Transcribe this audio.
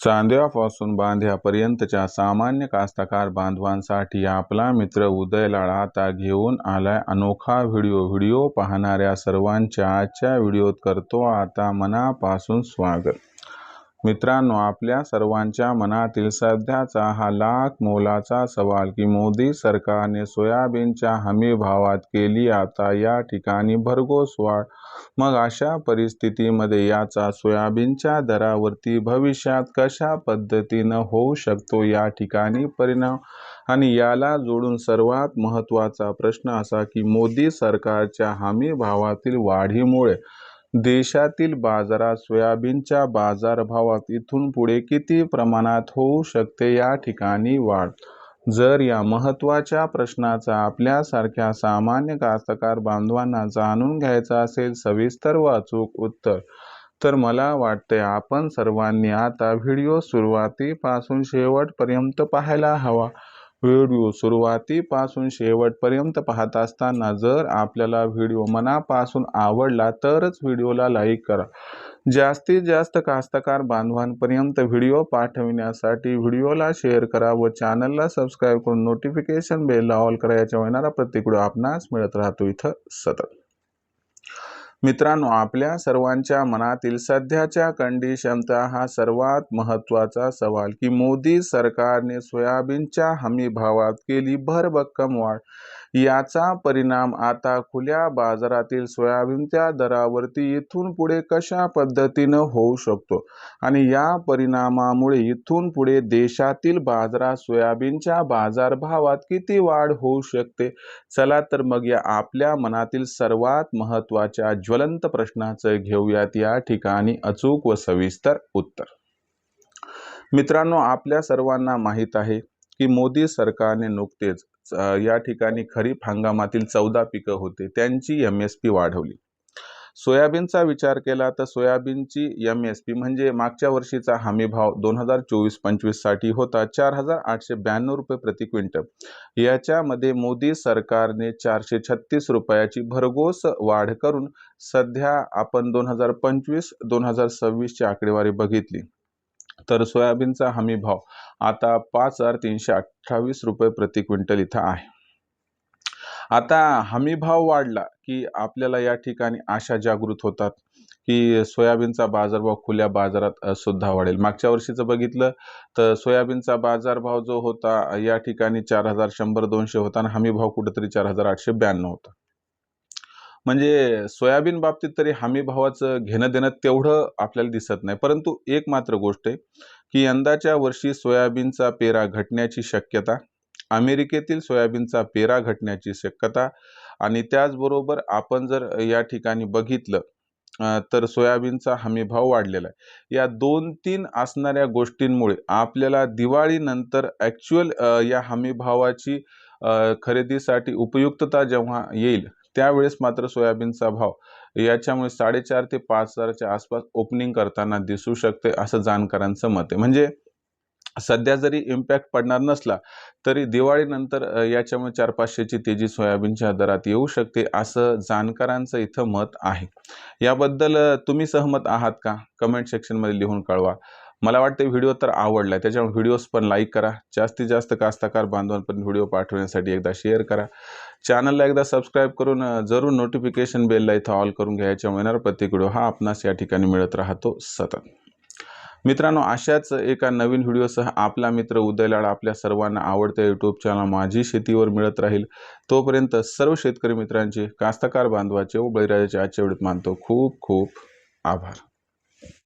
चांद्यापासून बांध्यापर्यंतच्या सामान्य कास्तकार बांधवांसाठी आपला मित्र उदयलाळ आता घेऊन आलाय अनोखा व्हिडिओ. व्हिडिओ पाहणाऱ्या सर्वांच्या आजच्या व्हिडिओत करतो आता मनापासून स्वागत. मित्रांनो आपल्या सर्वांच्या मनातील सध्याचा हा लाख मोलाचा सवाल की मोदी सरकारने सोयाबीनच्या हमी भावात केली आता या ठिकाणी भरघोस वाढ. मग अशा परिस्थितीमध्ये याचा सोयाबीनच्या दरावरती भविष्यात कशा पद्धतीनं होऊ शकतो या ठिकाणी परिणाम? आणि याला जोडून सर्वात महत्त्वाचा प्रश्न असा की मोदी सरकारच्या हमी भावातील वाढीमुळे देशातील बाजारात सोयाबीनच्या बाजारभावात इथून पुढे किती प्रमाणात होऊ शकते या ठिकाणी वाढ. जर या महत्त्वाच्या प्रश्नाचा आपल्यासारख्या सामान्य कास्तकार बांधवांना जाणून घ्यायचा असेल सविस्तर व अचूक उत्तर तर मला वाटते आपण सर्वांनी आता व्हिडिओ सुरुवातीपासून शेवटपर्यंत पाहायला हवा. व्हिडिओ सुरुवातीपासून शेवटपर्यंत पाहत असताना जर आपल्याला व्हिडिओ मनापासून आवडला तरच व्हिडिओला लाईक करा. जास्तीत जास्त कास्तकार बांधवांपर्यंत व्हिडिओ पाठविण्यासाठी व्हिडिओला शेअर करा व चॅनलला सबस्क्राईब करून नोटिफिकेशन बेलला ऑल करा याच्या येणारा प्रत्येक व्हिडिओ आपणास मिळत राहतो. इथं सतत. मित्रांनो आपल्या सर्वांच्या मनातील सध्याच्या कंडिशनचा हा सर्वात महत्त्वाचा सवाल की मोदी सरकारने सोयाबीनच्या हमीभावात केली भरभक्कम वाढ. याचा परिणाम आता खुल्या बाजारातील सोयाबीनच्या दरावरती इथून पुढे कशा पद्धतीनं होऊ शकतो? आणि या परिणामामुळे इथून पुढे देशातील बाजारात सोयाबीनच्या बाजारभावात किती वाढ होऊ शकते? चला तर मग या आपल्या मनातील सर्वात महत्त्वाच्या ज्वलंत प्रश्नाचं घेऊयात या ठिकाणी अचूक व सविस्तर उत्तर. मित्रांनो आपल्या सर्वांना माहीत आहे की मोदी सरकारने नुकतेच या ठिकाणी खरीप हंगामातील चौदा पिकं होते. त्यांची एम एस पी वाढवली. सोयाबीनचा विचार केला तर सोयाबीनची एम एस पी म्हणजे मागच्या वर्षीचा हमीभाव दोन हजार चोवीस पंचवीससाठी होता. चार हजार आठशे ब्याण्णव रुपये प्रति क्विंटल. याच्यामध्ये मोदी सरकारने चारशे छत्तीस रुपयाची भरघोस वाढ करून सध्या आपण दोन हजार पंचवीस दोन हजार सव्वीसची आकडेवारी बघितली. तर सोयाबीनचा हमी भाव आता पाच हजार तीनशे अठ्ठावीस रुपये प्रति क्विंटल इथं आहे. आता हमी भाव वाढला की आपल्याला या ठिकाणी आशा जागृत होतात की सोयाबीनचा बाजारभाव खुल्या बाजारात सुद्धा वाढेल. मागच्या वर्षीचं बघितलं तर सोयाबीनचा बाजारभाव जो होता या ठिकाणी चार हजार शंभर दोनशे होता आणि हमी भाव कुठेतरी चार हजार आठशे ब्याण्णव होता. म्हणजे सोयाबीन बाबतीत तरी हमी भावाचं घेणं देणं तेवढं आपल्याला दिसत नाही. परंतु एक मात्र गोष्ट आहे की यंदाच्या वर्षी सोयाबीनचा पेरा घटण्याची शक्यता अमेरिकेतील सोयाबीनचा पेरा घटण्याची शक्यता आणि त्याचबरोबर आपण जर या ठिकाणी बघितलं तर सोयाबीनचा हमीभाव वाढलेला आहे. या दोन तीन असणाऱ्या गोष्टींमुळे आपल्याला दिवाळीनंतर ॲक्च्युअल या हमीभावाची खरेदीसाठी उपयुक्तता जेव्हा येईल त्यावेळेस मात्र सोयाबीनचा भाव याच्यामुळे साडेचार ते पाच हजाराच्या आसपास ओपनिंग करताना दिसू शकते असं जाणकारांचं मत आहे. म्हणजे सध्या जरी इम्पॅक्ट पडणार नसला तरी दिवाळीनंतर याच्यामुळे चार पाचशेची तेजी सोयाबीनच्या दरात येऊ शकते असं जाणकारांचं इथं मत आहे. याबद्दल तुम्ही सहमत आहात का? कमेंट सेक्शनमध्ये लिहून कळवा. मला वाटतं व्हिडिओ तर आवडला. आहे त्याच्यामुळे व्हिडिओज पण लाईक करा. जास्तीत जास्त कास्तकार बांधवांपर्यंत व्हिडिओ पाठवण्यासाठी एकदा शेअर करा. चॅनलला एकदा सबस्क्राईब करून जरूर नोटिफिकेशन बेलला इथं ऑल करून घ्यायच्या येणार प्रत्येक व्हिडिओ हा आपणास या ठिकाणी मिळत राहतो सतत. मित्रांनो अशाच एका नवीन व्हिडिओसह आपला मित्र उदयलाड आपल्या सर्वांना आवडत्या यूट्यूब चॅनल माझी शेतीवर मिळत राहील. तोपर्यंत सर्व शेतकरी मित्रांचे कास्तकार बांधवाचे व बळीराजाचे आजच्या वेळेत मानतो खूप खूप आभार.